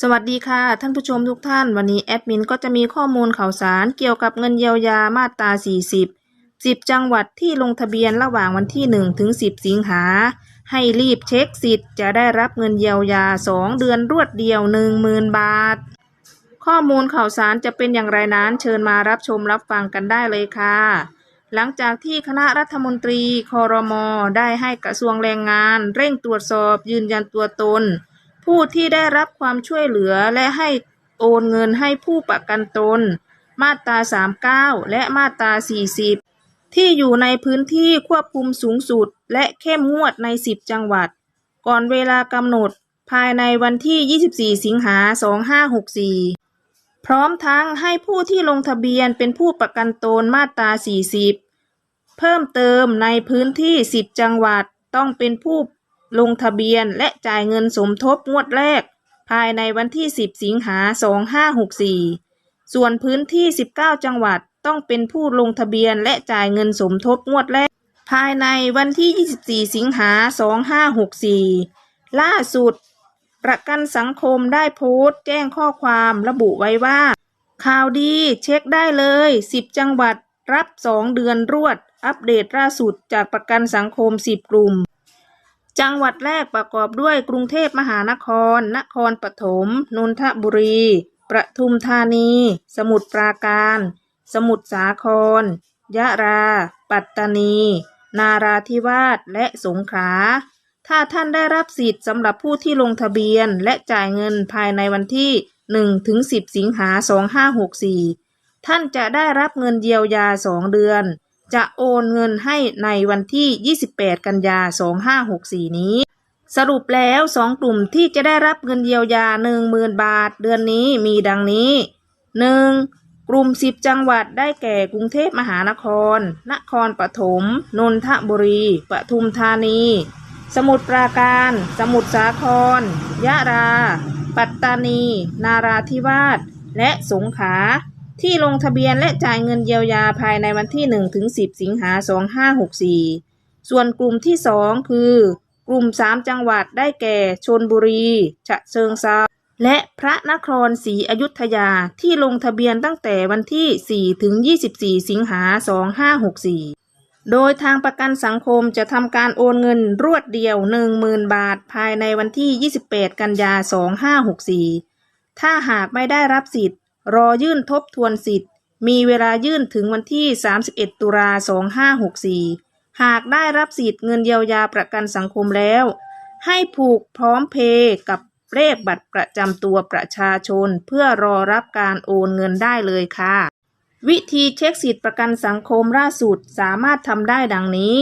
สวัสดีค่ะ ท่านผู้ชมทุกท่าน วันนี้แอดมินก็จะมีข้อมูลข่าวสารเกี่ยวกับเงินเยียวยามาตรา 40 10 จังหวัดที่ลงทะเบียนระหว่างวันที่ 1 ถึง 10 สิงหา ให้รีบเช็คสิทธิ์จะได้รับเงินเยียวยา 2 เดือนรวดเดียว 10,000 บาท ข้อมูลข่าวสารจะเป็นอย่างไรนั้นเชิญมารับชมรับฟังกันได้เลยค่ะ หลังจากที่คณะรัฐมนตรีคอรมอได้ให้กระทรวงแรงงาน เร่งตรวจสอบยืนยันตัวตน ผู้ที่ได้รับความช่วยเหลือและให้โอนเงินให้ผู้ประกันตน มาตรา 39 และมาตรา 40 ที่อยู่ในพื้นที่ควบคุมสูงสุด และเข้มงวดใน 10 จังหวัด ก่อนเวลากำหนดภายในวันที่ 24 สิงหา 2564 พร้อมทั้งให้ผู้ที่ลงทะเบียนเป็นผู้ประกันตนมาตรา 40 เพิ่มเติมในพื้นที่ 10 จังหวัดต้องเป็นผู้ ลงทะเบียนและจ่ายเงินสมทบงวดแรก ภายในวันที่ 10 สิงหา 2564 ส่วนพื้นที่ 19 จังหวัดต้องเป็นผู้ลงทะเบียนและจ่ายเงินสมทบงวดแรก ภายในวันที่ 24 สิงหา 2564 ล่าสุด ประกันสังคมได้โพสต์แจ้งข้อความระบุไว้ว่า ข่าวดีเช็คได้เลย 10 จังหวัดรับ 2 เดือนรวด อัปเดตล่าสุดจากประกันสังคม 10 กลุ่ม จังหวัดแรกประกอบด้วยกรุงเทพมหานคร นครปฐม นนทบุรี ประทุมธานี สมุทรปราการ สมุทรสาคร ยะรา ปัตตานี นาราธิวาส และสงขลา ถ้าท่านได้รับสิทธิ์สำหรับผู้ที่ลงทะเบียนและจ่ายเงินภายในวันที่1ถึง10 สิงหา 2564 ท่านจะได้รับเงินเยียวยา 2 เดือน จะโอนเงินให้ในวันที่ 28 กันยา 2564 นี้ สรุปแล้ว 2 กลุ่มที่จะได้รับเงินเยียวยา 10,000 บาท เดือนนี้มีดังนี้ 1. กลุ่ม 10 จังหวัดได้แก่กรุงเทพมหานคร นครปฐม นนทบุรี ปทุมธานี สมุทรปราการ สมุทรสาคร ยะรา ปัตตานี นาราธิวาส และสงขลา ที่ลงทะเบียนและจ่ายเงินเยียวยาภายในวันที่1ถึง10 สิงหา 2564 ส่วนกลุ่มที่ 2 คือ กลุ่ม 3 จังหวัดได้แก่ชนบุรี ฉะเชิงเทราและพระนครศรีอยุธยาที่ลงทะเบียนตั้งแต่วันที่ 4 ถึง 24 สิงหา 2564 โดยทางประกันสังคมจะทำการโอนเงินรวดเดียว 10,000 บาทภายในวันที่ 28 กันยา 2564 ถ้าหากไม่ได้รับสิทธิ์ รอยื่นทบทวนสิทธิ์ มีเวลายื่นถึงวันที่ 31 ตุลา2564 หากได้รับสิทธิ์เงินเยียวยาประกันสังคมแล้ว ให้ผูกพร้อมเพย์กับเลขบัตรประจำตัวประชาชน เพื่อรอรับการโอนเงินได้เลยค่ะ วิธีเช็คสิทธิประกันสังคมล่าสุดสามารถทำได้ดังนี้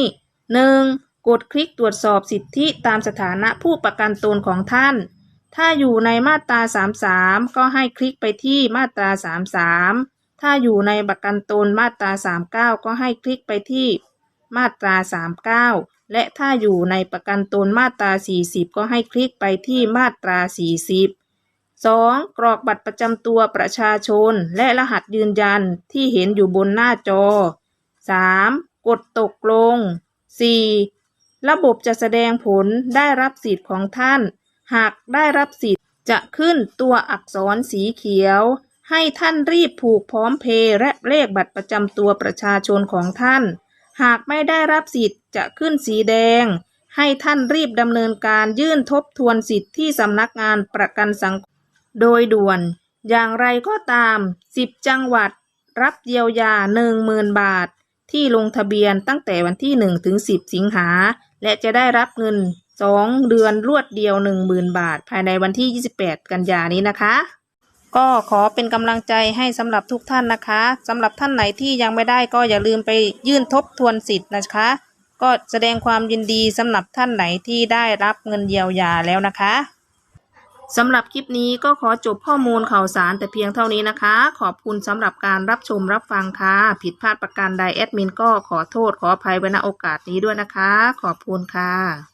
1. กดคลิกตรวจสอบสิทธิตามสถานะผู้ประกันตนของท่าน ถ้าอยู่ในมาตรา 33 ก็ให้คลิกไปที่มาตรา 33 ถ้าอยู่ในประกันตนมาตรา 39 ก็ให้คลิกไปที่มาตรา 39 และถ้าอยู่ในประกันตนมาตรา 40 ก็ให้คลิกไปที่มาตรา 40 2. กรอกบัตรประจำตัวประชาชน และรหัสยืนยันที่เห็นอยู่บนหน้าจอ 3. กดตกลง 4. ระบบจะแสดงผลได้รับสิทธิ์ของท่าน หากได้รับสิทธิ์จะขึ้นตัวอักษรสีเขียว ให้ท่านรีบผูกพร้อมเพย์และเลขบัตรประจำตัวประชาชนของท่าน หากไม่ได้รับสิทธิ์จะขึ้นสีแดง ให้ท่านรีบดำเนินการยื่นทบทวนสิทธิ์ที่สำนักงานประกันสังคมโดยด่วน อย่างไรก็ตาม 10 จังหวัด รับเยียวยา 10,000 บาท ที่ลงทะเบียนตั้งแต่วันที่ 1 ถึง 10 สิงหา และจะได้รับเงิน 2เดือนรวดเดียว10,000บาท ภายในวันที่ 28 กันยานี้นะคะ ก็ขอเป็นกำลังใจให้สำหรับทุกท่านนะคะสำหรับท่านไหนที่ยังไม่ได้ก็อย่าลืมไปยื่นทบทวนสิทธิ์นะคะ ก็แสดงความยินดีสำหรับท่านไหนที่ได้รับเงินเยียวยาแล้วนะคะสำหรับคลิปนี้ก็ขอจบข้อมูลข่าวสารแต่เพียงเท่านี้นะคะ ขอบคุณสำหรับการรับชมรับฟังค่ะ ผิดพลาดประการใดแอดมินก็ขอโทษขออภัยไว้ณโอกาสนี้ด้วยนะคะ ขอบคุณค่ะ